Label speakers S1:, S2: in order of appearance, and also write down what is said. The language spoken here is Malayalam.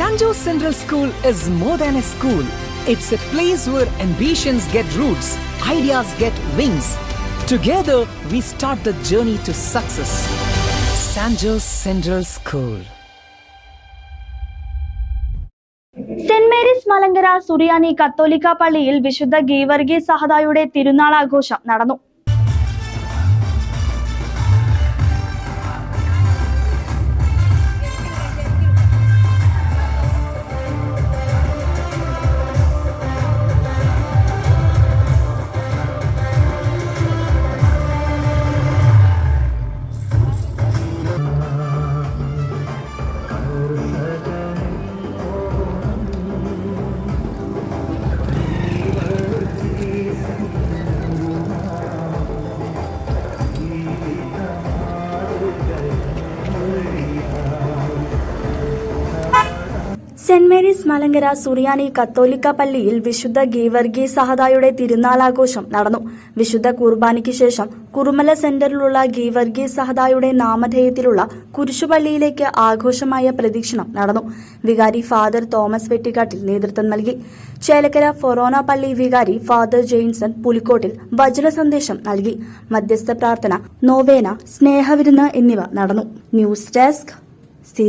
S1: San Jose Central School is more than a school. It's a place where ambitions get roots, ideas get wings. Together, we start the journey to success. San Jose Central School.
S2: Saint Mary's Malankara സുറിയാനി കത്തോലിക്ക പള്ളിയിൽ വിശുദ്ധ ഗീവർഗീസ് സഹദായുടെ തിരുനാൾ ആഘോഷം നടന്നു സെന്റ് മേരീസ് മലങ്കര സുറിയാനി കത്തോലിക്ക പള്ളിയിൽ വിശുദ്ധ ഗീവർഗി സഹദായുടെ തിരുനാളാഘോഷം നടന്നു. വിശുദ്ധ കുർബാനയ്ക്ക് ശേഷം കുറുമല സെന്ററിലുള്ള ഗീവർഗീ സഹദായുടെ നാമധേയത്തിലുള്ള കുരിശുപള്ളിയിലേക്ക് ആഘോഷമായ പ്രദക്ഷിണം നടന്നു. വികാരി ഫാദർ തോമസ് വെട്ടിക്കാട്ടിൽ നേതൃത്വം നൽകി. ചേലക്കര ഫൊറോന പള്ളി വികാരി ഫാദർ ജെയിൻസൺ പുലിക്കോട്ടിൽ വചന സന്ദേശം നൽകി. മധ്യസ്ഥ പ്രാർത്ഥന നോവേന സ്നേഹവിരുന്ന് എന്നിവ നടന്നു. News desk C